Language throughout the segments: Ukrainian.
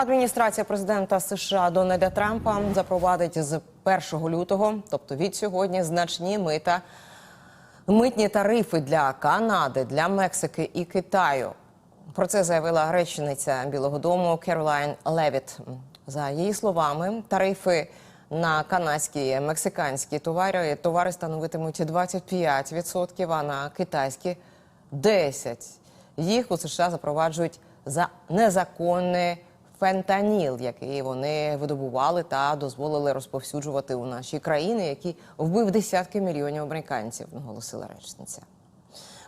Адміністрація президента США Дональда Трампа запровадить з 1 лютого, тобто від сьогодні, значні мита митні тарифи для Канади, для Мексики і Китаю. Про це заявила речниця Білого Дому Керолайн Левіт. За її словами, тарифи на канадські мексиканські товари товари становитимуть 25%, а на китайські 10%. Їх у США запроваджують за незаконний фентаніл, який вони видобували та дозволили розповсюджувати у наші країни, який вбив десятки мільйонів американців, наголосила речниця.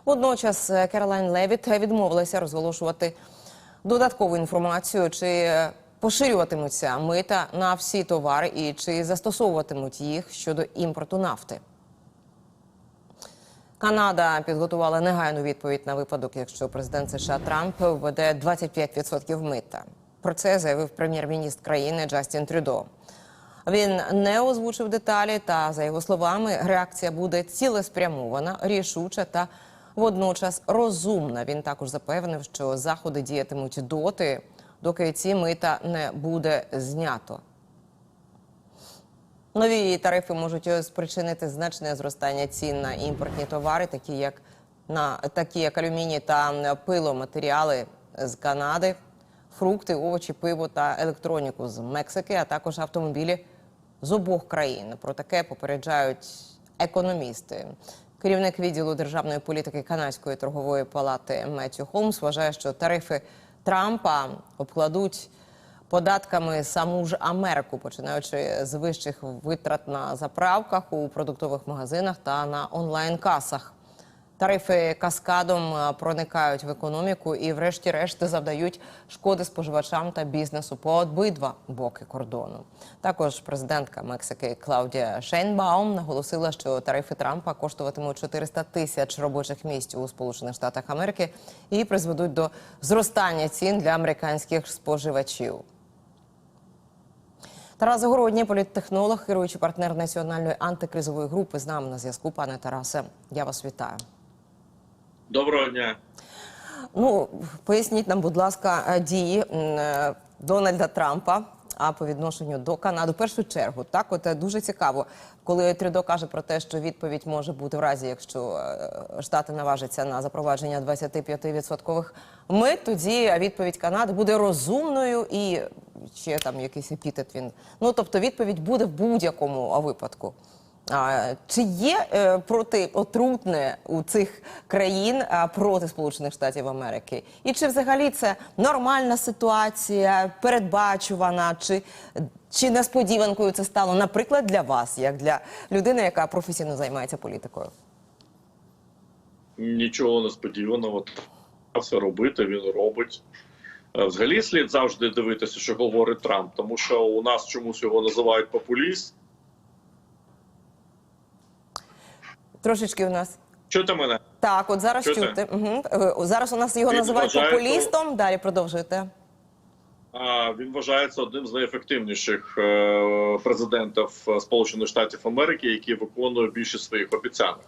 Водночас е, Керолайн Левіт відмовилася розголошувати додаткову інформацію, чи поширюватимуться мита на всі товари і чи застосовуватимуть їх щодо імпорту нафти. Канада підготувала негайну відповідь на випадок, якщо президент США Трамп введе 25% мита. Про це заявив прем'єр-міністр країни Джастін Трюдо. Він не озвучив деталі, та за його словами, реакція буде цілеспрямована, рішуча та водночас розумна. Він також запевнив, що заходи діятимуть доти, доки ці мита не буде знято. Нові тарифи можуть спричинити значне зростання цін на імпортні товари, такі як на такі як алюміній та пиломатеріали з Канади, фрукти, овочі, пиво та електроніку з Мексики, а також автомобілі з обох країн. Про таке попереджають економісти. Керівник відділу державної політики Канадської торгової палати Меттю Холмс вважає, що тарифи Трампа обкладуть податками саму ж Америку, починаючи з вищих витрат на заправках у продуктових магазинах та на онлайн-касах. Тарифи каскадом е, проникають в економіку і, врешті-решт, завдають шкоди споживачам та бізнесу по обидва боки кордону. Також президентка Мексики Клаудія Шейнбаум наголосила, що тарифи Трампа коштуватимуть 400 тисяч робочих місць у Сполучених Штатах Америки і призведуть до зростання цін для американських споживачів. Тарас Загородній, політтехнолог, керуючий партнер національної антикризової групи. З нами на зв'язку. Пане Тарасе, я вас вітаю. Доброго дня. Ну поясніть нам, будь ласка, е, дії е, Дональда Трампа. А по відношенню до Канади, в першу чергу, так от е, дуже цікаво, коли Трюдо каже про те, що відповідь може бути в разі, якщо штати наважаться на запровадження 25% мит, тоді відповідь Канади буде розумною і ще там якийсь епітет він. Ну тобто відповідь буде в будь-якому випадку. А, чи є е, протиотрутне у цих країн а, проти Сполучених Штатів Америки? І чи взагалі це нормальна ситуація, передбачувана, чи, чи несподіванкою це стало, наприклад, для вас, як для людини, яка професійно займається політикою? Нічого несподіваного. Це робити, він робить. Е, Взагалі слід завжди дивитися, що говорить Трамп, тому що у нас чомусь його називають популіст. Трошечки у нас. Чути мене? Так, от зараз Чути? чути. Угу. Зараз у нас його Він називають вважає, популістом. Далі продовжуйте. А, Він вважається одним з найефективніших е, президентів Сполучених Штатів Америки, які виконує більшість своїх обіцянок.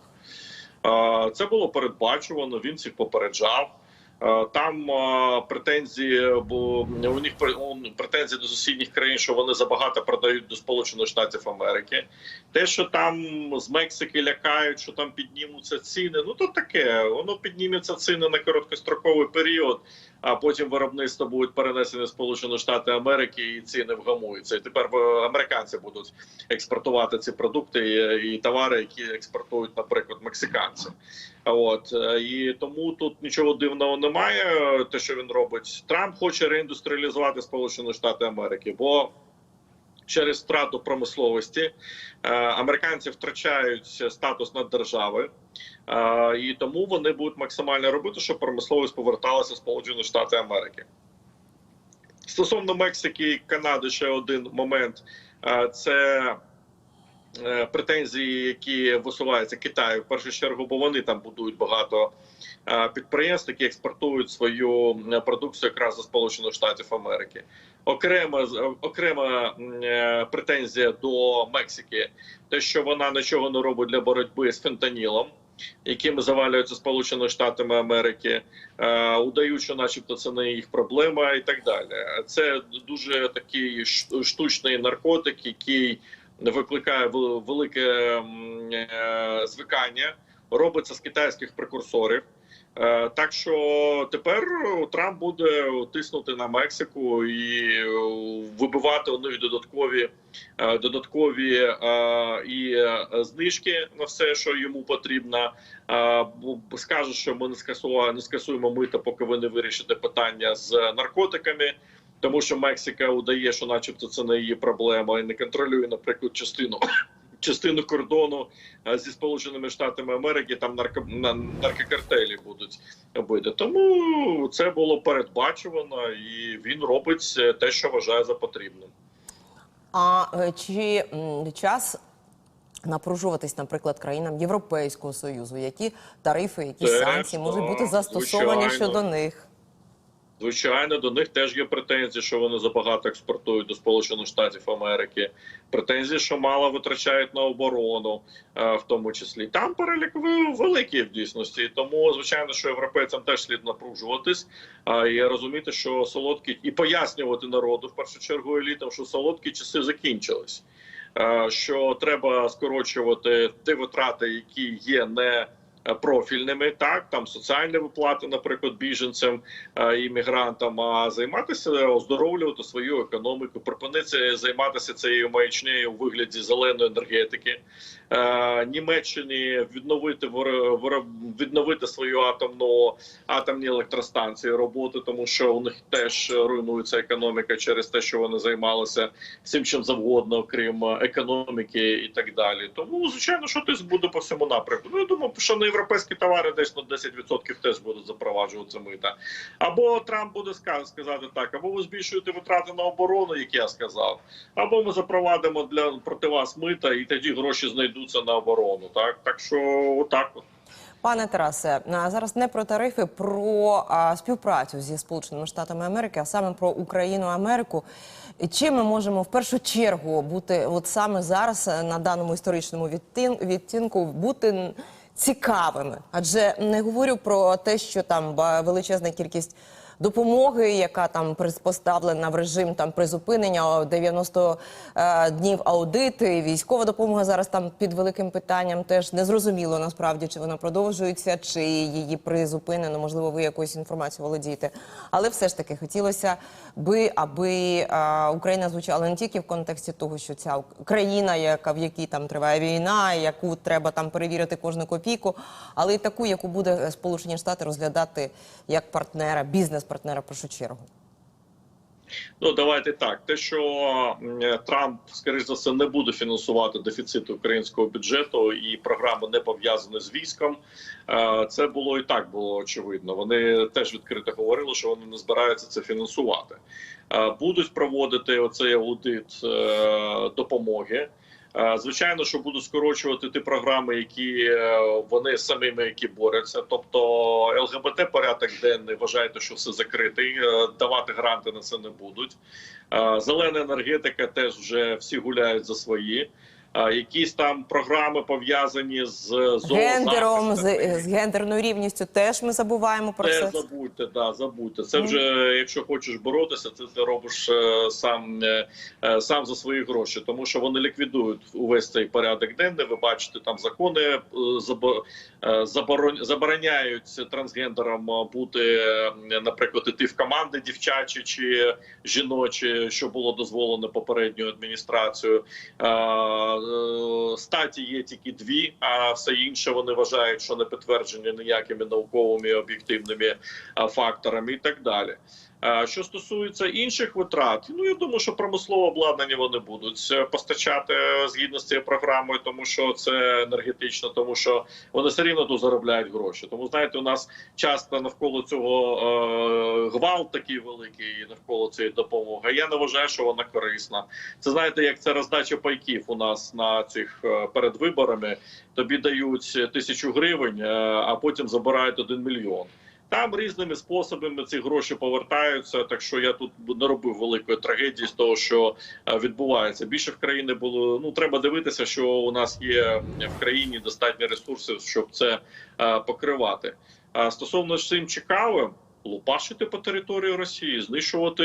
Е, Це було передбачувано. Він всіх попереджав. Е, Там е, претензії, бо у них пре- претензії до сусідніх країн, що вони забагато продають до Сполучених Штатів Америки. Те, що там з Мексики лякають, що там піднімуться ціни. Ну то таке, воно підніметься ціни на короткостроковий період, а потім виробництво будуть перенесені Сполучені Штати Америки, і ціни вгамуються. І тепер е, американці будуть експортувати ці продукти і, і товари, які експортують, наприклад, мексиканці. От е, і тому тут нічого дивного немає. е, Те, що він робить, Трамп хоче реіндустріалізувати Сполучені Штати Америки, бо через втрату промисловості е, американці втрачають статус наддержави, е, і тому вони будуть максимально робити, щоб промисловість поверталася в Сполучені Штати Америки. Стосовно Мексики і Канади, ще один момент Е, це претензії, які висуваються Китаю в першу чергу, бо вони там будують багато підприємств, які експортують свою продукцію якраз до Сполучених Штатів Америки. Окрема з- окрема е, претензія до Мексики, те, що вона нічого не робить для боротьби з фентанілом. якими завалюються Сполученими Штатами Америки, е, удають, що, начебто, це не їх проблема, і так далі. Це дуже такий штучний наркотик, який викликає велике е, звикання, робиться з китайських прекурсорів. Е, Так що тепер Трамп буде тиснути на Мексику і вибивати у них додаткові е, додаткові е, і знижки на все, що йому потрібно. Скаже, що ми не скасуємо, не скасуємо мита, поки ви не вирішите питання з наркотиками. Тому що Мексика удає, що, начебто, це не її проблема, і не контролює, наприклад, частину частину кордону е, зі Сполученими Штатами Америки. Там нарко, наркокартелі будуть бити. Тому це було передбачувано, і він робить те, що вважає за потрібним. А е, чи час напружуватись, наприклад, країнам Європейського союзу? Які тарифи, які Теж, санкції можуть бути застосовані звичайно. щодо них? Звичайно, до них теж є претензії, що вони забагато експортують до Сполучених Штатів Америки. Претензії, що мало витрачають на оборону, е, в тому числі там перелік великий в дійсності. Тому звичайно, що європейцям теж слід напружуватись і розуміти, що солодкі і пояснювати народу в першу чергу елітам, що солодкі часи закінчились. Е, Що треба скорочувати ті витрати, які є не профільними, так там соціальні виплати, наприклад, біженцям е, іммігрантам, а займатися оздоровлювати свою економіку, припинити займатися цією маячнею у вигляді зеленої енергетики. Е, Німеччині відновити відновити свою атомну атомні електростанції роботи, тому що у них теж руйнується економіка через те, що вони займалися всім чим завгодно, окрім е, економіки і так далі. Тому звичайно, що тиск буде по всьому напрямку. Ну я думаю, що на європейські товари десь на 10% теж будуть запроваджуватися мита. Або Трамп буде ска- сказати так, або ви збільшуєте витрати на оборону, як я сказав, або ми запровадимо для проти вас мита, і тоді гроші знайдуться на оборону. Так, так що отак. от. Пане Тарасе, зараз не про тарифи, про а, співпрацю зі Сполученими Штатами Америки, а саме про Україну Америку. Чим ми можемо в першу чергу бути, от саме зараз на даному історичному відтин- відтінку, бути цікавими? Адже не говорю про те, що там величезна кількість допомоги, яка там поставлена в режим там призупинення 90 е, днів аудити, військова допомога зараз там під великим питанням. Теж не зрозуміло насправді, чи вона продовжується, чи її призупинено. Можливо, ви якоюсь інформацією володієте. Але все ж таки хотілося би, аби е, Україна звучала не тільки в контексті того, що ця країна, яка в якій там триває війна, яку треба там перевірити кожну копійку, але й таку, яку буде Сполучені Штати розглядати як партнера, бізнес-партнера в першу чергу. Ну давайте так. Те, що Трамп, скоріш за все, не буде фінансувати дефіцит українського бюджету і програми не пов'язані з військом. е, Це було і так було очевидно. Вони теж відкрито говорили, що вони не збираються це фінансувати. Е, Будуть проводити оцей аудит е, допомоги. Е, Звичайно, що будуть скорочувати ті програми, які е, вони самими які борються. Тобто ЛГБТ порядок денний вважаєте, що все закритий. е, Давати гранти на це не будуть. Зелена енергетика теж вже всі гуляють за свої. Якісь там програми пов'язані з Гендером, з, з гендерною рівністю теж ми забуваємо про це. забудьте, да, забудьте. Це вже якщо хочеш боротися, це ти робиш е, сам е, е, сам за свої гроші, тому що вони ліквідують увесь цей порядок денний. Ви бачите, там закони забо- заборон- забороняють трансгендерам бути, наприклад, іти в команди дівчачі чи жіночі, що було дозволено попередньою адміністрацією. Е, е, Статі є тільки дві, а все інше вони вважають, що не підтверджені ніякими науковими об'єктивними факторами і так далі. А, Що стосується інших витрат, ну я думаю, що промислове обладнання вони будуть е, постачати е, згідно з цією програмою, тому що це енергетично, тому що вони все рівно тут заробляють гроші. Тому знаєте, у нас часто навколо цього е, гвалт такий великий навколо цієї допомоги. Я не вважаю, що вона корисна. Це знаєте, як це роздача пайків у нас на цих е, перед виборами. Тобі дають тисячу гривень, е, а потім забирають один мільйон. Там різними способами ці гроші повертаються. Так що я тут не робив великої трагедії з того, що е, відбувається. Більше в країни було. Ну треба дивитися, що у нас є в країні достатньо ресурсів, щоб це е, покривати. Стосовно цим цікавим, лупашити по території Росії, знищувати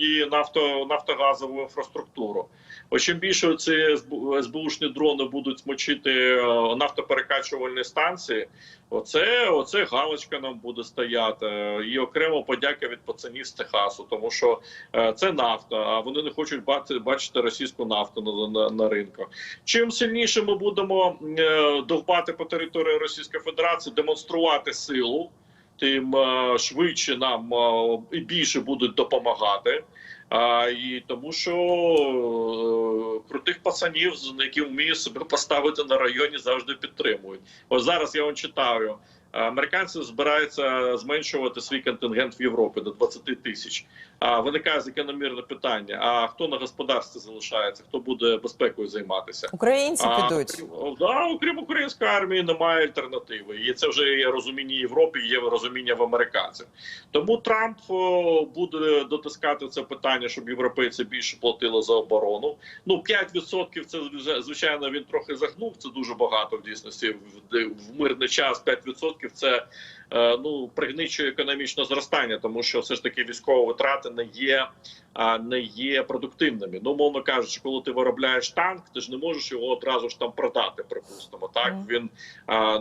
її нафто, нафтогазову інфраструктуру. Ось чим більше ці СБУ СБУшні дрони будуть смочити е, нафтоперекачувальні станції, оце, оце галочка нам буде стояти. І окремо подяка від пацанів з Техасу, тому що е, це нафта, а вони не хочуть бачити російську нафту на, на, на ринку. Чим сильніше ми будемо е, довбати по території Російської Федерації, демонструвати силу, тим е, швидше нам е, і більше будуть допомагати. А, і тому що е, крутих пацанів, які вміють себе поставити на районі, завжди підтримують. Ось зараз я вам читаю. Американці збираються зменшувати свій контингент в Європі до 20 тисяч. А виникає закономірне питання: а хто на господарстві залишається? Хто буде безпекою займатися? Українці А, підуть. окрім- да, окрім української армії немає альтернативи. І це вже є розуміння Європи, є розуміння в американців. Тому Трамп буде дотискати це питання, щоб європейці більше платили за оборону. Ну 5% це звичайно він трохи загнув. Це дуже багато в дійсності. В, в мирний час 5% це е, ну пригничує економічне зростання, тому що все ж таки військові витрати не є не є продуктивними. Ну, мовно кажучи, коли ти виробляєш танк, ти ж не можеш його одразу ж там продати. Припустимо, так він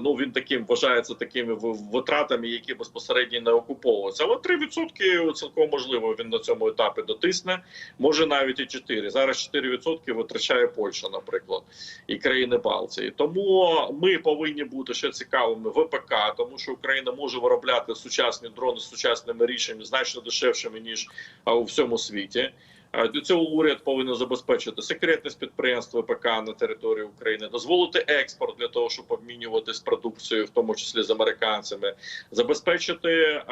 ну він таким вважається такими витратами, які безпосередньо не окуповуються. Але 3% цілком можливо він на цьому етапі дотисне. Може навіть і 4. Зараз 4% витрачає Польща, наприклад, і країни Балтії. Тому ми повинні бути ще цікавими ВПК, тому що Україна може виробляти сучасні дрони з сучасними рішеннями значно дешевшими ніж у всьому світі. Е, Для цього уряд повинен забезпечити секретність підприємств ВПК на території України, дозволити експорт для того, щоб обмінюватись продукцією, в тому числі з американцями, забезпечити е,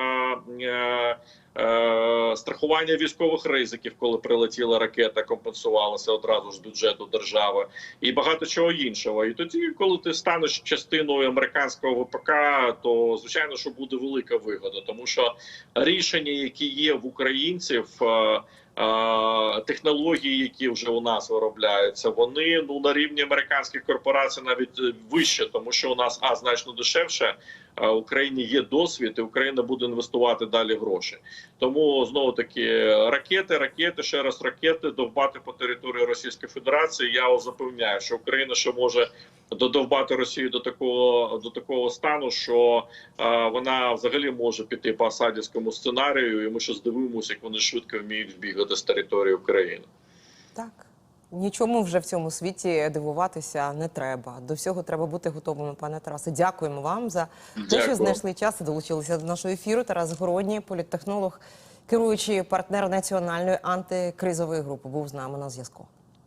е, е, страхування військових ризиків, коли прилетіла ракета, компенсувалася одразу з бюджету держави, і багато чого іншого. І тоді, коли ти станеш частиною американського ВПК, то звичайно, що буде велика вигода, тому що рішення, які є в українців. Технології, які вже у нас виробляються, вони ну на рівні американських корпорацій навіть е, вище, тому що у нас а значно дешевше. Україні є досвід, і Україна буде інвестувати далі гроші. Тому знову таки ракети, ракети, ще раз ракети довбати по території Російської Федерації. Я вас запевняю, що Україна ще може додовбати Росію до такого до такого стану, що е, вона взагалі може піти по асадівському сценарію, і ми ще здивуємося, як вони швидко вміють вбігати з території України. Так. Нічому вже в цьому світі дивуватися не треба. До всього треба бути готовими, пане Тарасе. Дякуємо вам за те, що знайшли час і долучилися до нашого ефіру. Тарас Городній, політтехнолог, керуючий партнер національної антикризової групи, був з нами на зв'язку.